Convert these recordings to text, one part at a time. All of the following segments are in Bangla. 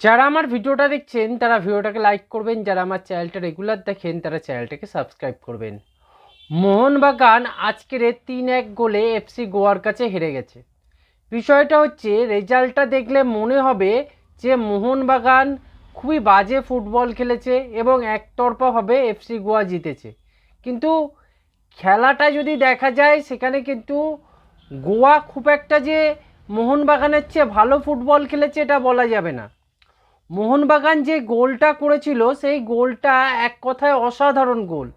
যারা আমার ভিডিওটা দেখছেন, তারা ভিডিওটাকে লাইক করবেন। যারা আমার চ্যানেলটা রেগুলার দেখেন, তারা চ্যানেলটাকে সাবস্ক্রাইব করবেন। মোহনবাগান আজকের তিন এক গোলে এফসি গোয়ার কাছে হেরে গেছে। বিষয়টা হচ্ছে, রেজাল্টটা দেখলে মনে হবে যে মোহনবাগান খুবই বাজে ফুটবল খেলেছে এবং একতরফাভাবে এফসি গোয়া জিতেছে। কিন্তু খেলাটা যদি দেখা যায়, সেখানে কিন্তু গোয়া খুব একটা যে মোহনবাগানের চেয়ে ভালো ফুটবল খেলেছে, এটা বলা যাবে না। মোহনবাগান যে গোলটা করেছিল, সেই গোলটা এক কথায় অসাধারণ গোল।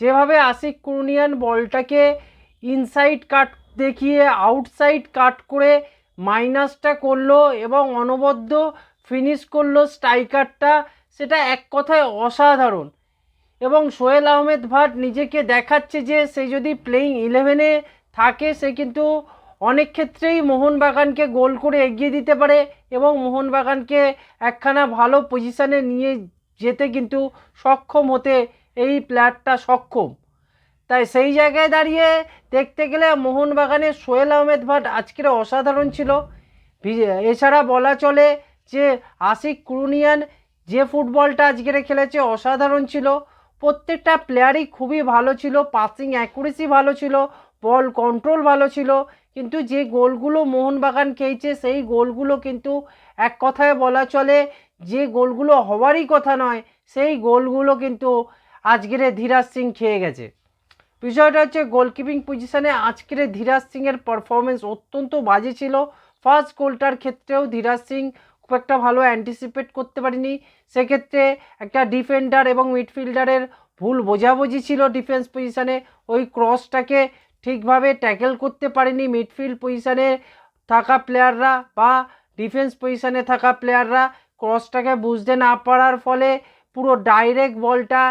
যেভাবে আশিক কুরনিয়ান বলটাকে ইনসাইড কাট দেখিয়ে আউটসাইড কাট করে মাইনাসটা করল এবং অনবদ্য ফিনিশ করল স্ট্রাইকারটা সেটা এক কথায় অসাধারণ। এবং সোহেল আহমেদ ভাট নিজেকে দেখাচ্ছে যে, সে যদি প্লেইং ইলেভেনে থাকে, সে কিন্তু অনেক ক্ষেত্রেই মোহনবাগানকে গোল করে এগিয়ে দিতে পারে এবং মোহনবাগানকে একখানা ভালো পজিশানে নিয়ে যেতে কিন্তু সক্ষম হতে এই প্লেয়ারটা সক্ষম। তাই সেই জায়গায় দাঁড়িয়ে দেখতে গেলে মোহনবাগানের সোহেল আহমেদ ভাট আজকের অসাধারণ ছিল। এছাড়া বলা চলে যে আশিক কুরুনিয়ান যে ফুটবলটা আজকের খেলেছে অসাধারণ ছিল। প্রত্যেকটা প্লেয়ারই খুবই ভালো ছিল পাসিং অ্যাকুরেসি ভালো ছিল বল কন্ট্রোল ভালো ছিল কিন্তু যে গোলগুলো মোহনবাগান খেয়েছে, সেই গোলগুলো কিন্তু এক কথায় বলা চলে, যে গোলগুলো হওয়ারই কথা নয়, সেই গোলগুলো কিন্তু আজকের ধীরাজ সিং খেয়ে গেছে। বিষয়টা হচ্ছে গোলকিপিং পজিশনে আজকের ধীরাজ সিংয়ের পারফরমেন্স অত্যন্ত বাজে ছিল। ফার্স্ট গোলটার ক্ষেত্রেও ধীরাজ সিং খুব একটা ভালো অ্যান্টিসিপেট করতে পারিনি। সেক্ষেত্রে একটা ডিফেন্ডার এবং মিডফিল্ডারের ভুল বোঝাবুঝি ছিল ডিফেন্স পজিশনে ওই ক্রসটাকে ঠিকভাবে ট্যাকেল করতে পারেনি মিডফিল্ড পজিশনে থাকা প্লেয়াররা বা ডিফেন্স পজিশনে থাকা প্লেয়াররা ক্রসটাকে বুঝতে না পারার ফলে পুরো ডাইরেক্ট বলটা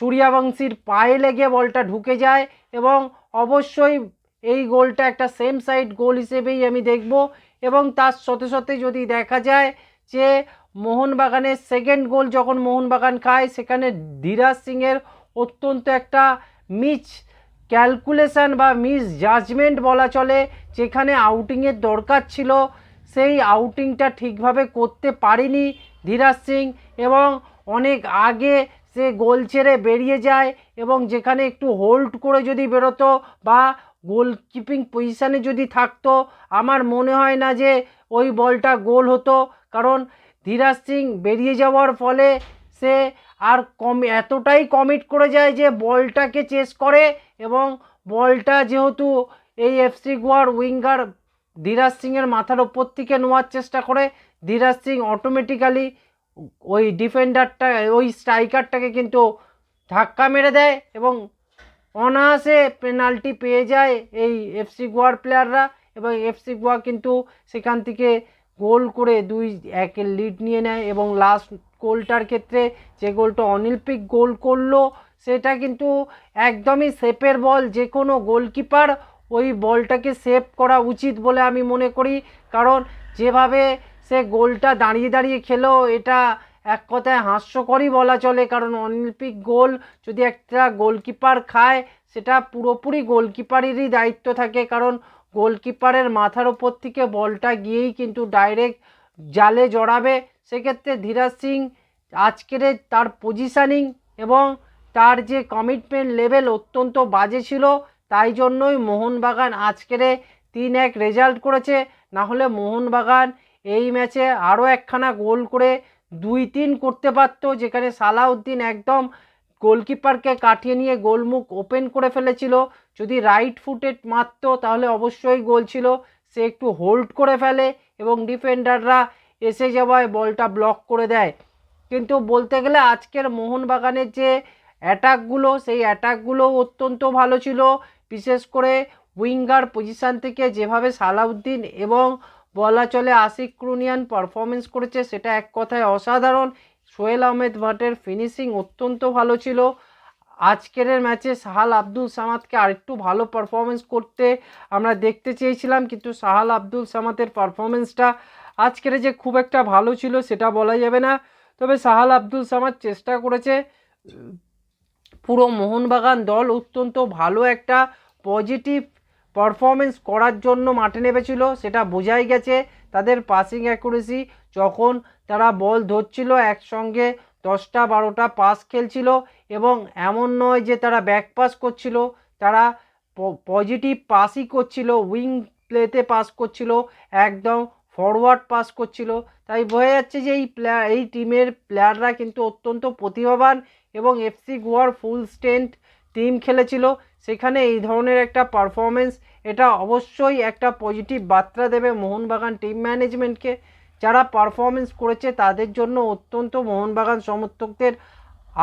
সূর্যবংশীর পায়ে লেগে বলটা ঢুকে যায় এবং অবশ্যই এই গোলটা একটা সেম সাইড গোল হিসেবেই আমি দেখব এবং তার সাথে সাথে যদি দেখা যায় যে মোহনবাগানের সেকেন্ড গোল যখন মোহনবাগান খায়, সেখানে ধীরাজ সিংয়ের অত্যন্ত একটা মিস ক্যালকুলেশন বা মিস জাজমেন্ট বলা চলে, যেখানে আউটিংয়ের দরকার ছিল, সেই আউটিংটা ঠিকভাবে করতে পারেনি ধীরাজ সিং এবং অনেক আগে সে গোল ছেড়ে বেরিয়ে যায় এবং যেখানে একটু হোল্ড করে যদি বেরোতো বা গোলকিপিং পজিশানে যদি থাকতো, আমার মনে হয় না যে ওই বলটা গোল হতো। কারণ ধীরাজ সিং বেরিয়ে যাওয়ার ফলে সে আর কম, এতটাই কমিট করে যায় যে বলটাকে চেস করে এবং বলটা যেহেতু এই এফসি গোয়ার উইঙ্গার ধীরাজ সিংয়ের মাথার ওপর থেকে নেওয়ার চেষ্টা করে, ধীরাজ সিং অটোমেটিক্যালি ওই ডিফেন্ডারটা ওই স্ট্রাইকারটাকে কিন্তু ধাক্কা মেরে দেয় এবং অনায়াসে পেনাল্টি পেয়ে যায় এই এফসি গোয়ার প্লেয়াররা এবং এফসি গোয়া কিন্তু সেখান থেকে গোল করে দুই একের লিড নিয়ে নেয় এবং লাস্ট গোলটার ক্ষেত্রে যে গোলটা অনিলপিক গোল করল, সেটা কিন্তু একদমই সেফের বল, যে কোনো গোলকিপার ওই বলটাকে সেভ করা উচিত বলে আমি মনে করি। কারণ যেভাবে সে গোলটা দাঁড়িয়ে দাঁড়িয়ে খেলো, এটা এক কথায় হাস্যকরই বলা চলে। কারণ অলিম্পিক গোল যদি একটা গোলকিপার খায়, সেটা পুরোপুরি গোলকিপারেরই দায়িত্ব থাকে। কারণ গোলকিপারের মাথার ওপর থেকে বলটা গিয়েই কিন্তু ডাইরেক্ট জালে জড়াবে, সেক্ষেত্রে ধীরাজ সিং আজকের তার পজিশানিং এবং তার যে কমিটমেন্ট লেভেল অত্যন্ত বাজে ছিল, তাই জন্যই মোহনবাগান আজকের তিন এক রেজাল্ট করেছে। না হলে মোহনবাগান এই ম্যাচে আরও একখানা গোল করে দুই তিন করতে পারতো, যেখানে সালাউদ্দিন একদম গোলকিপারকে কাটিয়ে নিয়ে গোলমুখ ওপেন করে ফেলেছিল। যদি রাইট ফুটে মারতো, তাহলে অবশ্যই গোল ছিল। সে একটু হোল্ড করে ফেলে এবং ডিফেন্ডাররা এসে যাওয়ায় বলটা ব্লক করে দেয়। কিন্তু বলতে গেলে আজকের মোহনবাগানের যে অ্যাটাকগুলো সেই অ্যাটাকগুলো অত্যন্ত ভালো ছিল। বিশেষ করে উইঙ্গার পজিশান থেকে যেভাবে সালাউদ্দিন এবং বলা চলে আশিক ক্রুনিয়ান পারফরমেন্স করেছে, সেটা এক কথায় অসাধারণ। সোহেল আহমেদ ভাটের ফিনিশিং অত্যন্ত ভালো ছিল। আজকের ম্যাচে সাহাল আব্দুল সামাদকে আরেকটু ভালো পারফরমেন্স করতে আমরা দেখতে চেয়েছিলাম, কিন্তু সাহাল আব্দুল সামাদের পারফরমেন্সটা আজকের যে খুব একটা ভালো ছিল সেটা বলা যাবে না। তবে সাহাল আব্দুল সামাদ চেষ্টা করেছে, পুরো মোহনবাগান দল অত্যন্ত ভালো একটা পজিটিভ পারফরমেন্স করার জন্য মাঠে নেমেছিল, সেটা বোঝাই গেছে তাদের পাসিং অ্যাকুরেসি যখন তারা বল ধরছিল একসঙ্গে দশটা বারোটা পাস খেলছিল এবং এমন নয় যে তারা ব্যাক পাস করছিল, তারা পজিটিভ পাসই করছিল উইং প্লেতে পাস করছিল, একদম ফরওয়ার্ড পাস করছিল। তাই বোঝা যাচ্ছে যে এই প্লেয়ার এই টিমের প্লেয়াররা কিন্তু অত্যন্ত প্রতিভাবান এবং এফসি গোয়ার ফুল স্ট্রেন্থ টিম খেলেছিল। সেখানে এই ধরনের একটা পারফরমেন্স এটা অবশ্যই একটা পজিটিভ বার্তা দেবে মোহনবাগান টিম ম্যানেজমেন্টকে যারা পারফরমেন্স করেছে তাদের জন্য অত্যন্ত মোহনবাগান সমর্থকদের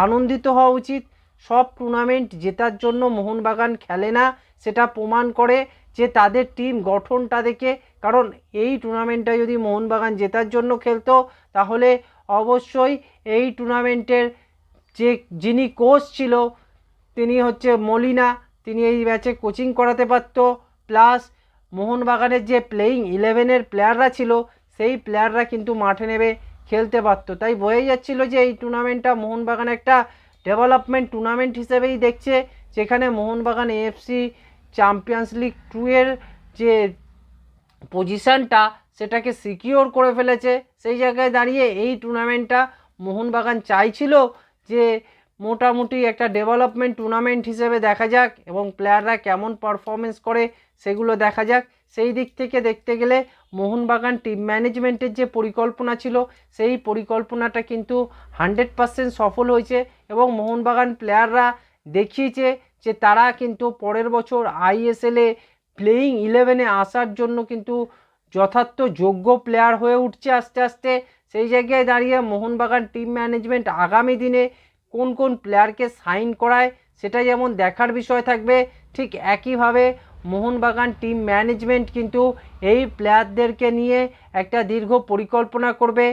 আনন্দিত হওয়া উচিত। সব টুর্নামেন্ট জেতার জন্য মোহনবাগান খেলে না, সেটা প্রমাণ করে যে তাদের টিম গঠনটা দেখে। কারণ এই টুর্নামেন্টটা যদি মোহনবাগান জেতার জন্য খেলতো, তাহলে অবশ্যই এই টুর্নামেন্টের যে যিনি কোচ ছিল, তিনি হচ্ছে মলিনা, তিনি এই ম্যাচে কোচিং করাতে পারতো। প্লাস মোহনবাগানের যে প্লেয়িং ইলেভেনের প্লেয়াররা ছিল সেই প্লেয়াররা কিন্তু মাঠে নেবে খেলতে পারতো তাই বোঝাই যাচ্ছিল যে এই টুর্নামেন্টটা মোহনবাগান একটা ডেভেলপমেন্ট টুর্নামেন্ট হিসেবেই দেখছে, যেখানে Mohun Bagan AFC Champions League Two এর যে পজিশানটা সেটাকে সিকিওর করে ফেলেছে। সেই জায়গায় দাঁড়িয়ে এই টুর্নামেন্টটা মোহনবাগান চাইছিল যে মোটামুটি একটা ডেভেলপমেন্ট টুর্নামেন্ট হিসেবে দেখা যাক এবং প্লেয়াররা কেমন পারফরমেন্স করে সেগুলো দেখা যাক। সেই দিক থেকে দেখতে গেলে মোহনবাগান টিম ম্যানেজমেন্টের যে পরিকল্পনা ছিল, সেই পরিকল্পনাটা কিন্তু হান্ড্রেড পারসেন্ট সফল হয়েছে এবং মোহনবাগান প্লেয়াররা দেখিয়েছে যে তারা কিন্তু পরের বছর আইএসএলে প্লেয়িং ইলেভেনে আসার জন্য কিন্তু যথার্থ যোগ্য প্লেয়ার হয়ে উঠছে আস্তে আস্তে। সেই জায়গায় দাঁড়িয়ে মোহনবাগান টিম ম্যানেজমেন্ট আগামী দিনে কোন কোন প্লেয়ারকে সাইন করায় সেটা যেমন দেখার বিষয় থাকবে, ঠিক একইভাবে মোহনবাগান টিম ম্যানেজমেন্ট কিন্তু এই প্লেয়ারদেরকে নিয়ে একটা দীর্ঘ পরিকল্পনা করবে।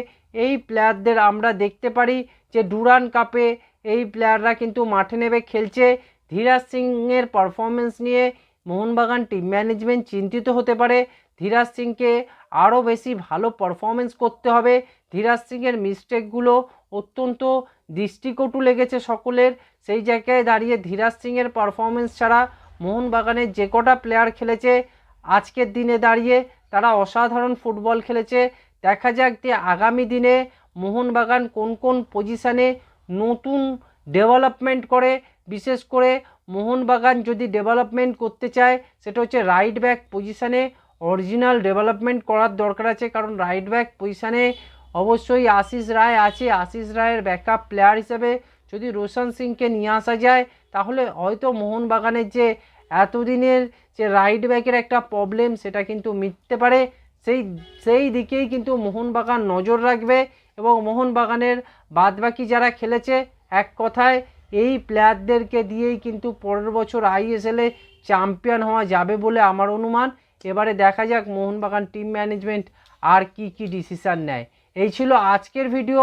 এই প্লেয়ারদের আমরা দেখতে পারি যে ডুরান কাপে এই প্লেয়াররা কিন্তু মাঠে নেবে খেলছে। ধীরাজ সিংয়ের পারফরমেন্স নিয়ে মোহনবাগান টিম ম্যানেজমেন্ট চিন্তিত হতে পারে। ধীরাজ সিংকে আরও বেশি ভালো পারফরমেন্স করতে হবে। ধীরাজ সিংয়ের মিস্টেকগুলো অত্যন্ত দৃষ্টিকটু লেগেছে সকলের। সেই জায়গায় দাঁড়িয়ে ধীরাজ সিংয়ের পারফরমেন্স ছাড়া মোহনবাগানের যে কটা প্লেয়ার খেলেছে, আজকের দিনে দাঁড়িয়ে তারা অসাধারণ ফুটবল খেলেছে। দেখা যাক যে আগামী দিনে মোহনবাগান কোন কোন পজিশানে নতুন ডেভেলপমেন্ট করে। বিশেষ করে মোহনবাগান যদি ডেভেলপমেন্ট করতে চায়, সেটা হচ্ছে রাইট ব্যাক পজিশানে অরিজিনাল ডেভেলপমেন্ট করার দরকার আছে। কারণ রাইট ব্যাক পজিশানে অবশ্যই আশিস রায় আছে। আশিস রায়ের ব্যাকআপ প্লেয়ার হিসেবে যদি রোশন সিংকে নিয়ে আসা যায়, তাহলে হয়তো মোহনবাগানের যে এতদিনের যে রাইট ব্যাকের একটা প্রবলেম, সেটা কিন্তু মিটতে পারে। সেই সেই দিকেই কিন্তু মোহনবাগান নজর রাখবে এবং মোহনবাগানের বাদবাকি যারা খেলেছে, এক কথায় এই প্লেয়ারদেরকে দিয়েই কিন্তু পরের বছর আইএসএলে চ্যাম্পিয়ন হওয়া যাবে বলে আমার অনুমান। এবারে দেখা যাক মোহনবাগান টিম ম্যানেজমেন্ট আর কি কি ডিসিশান নেয়। এই ছিল আজকের ভিডিও।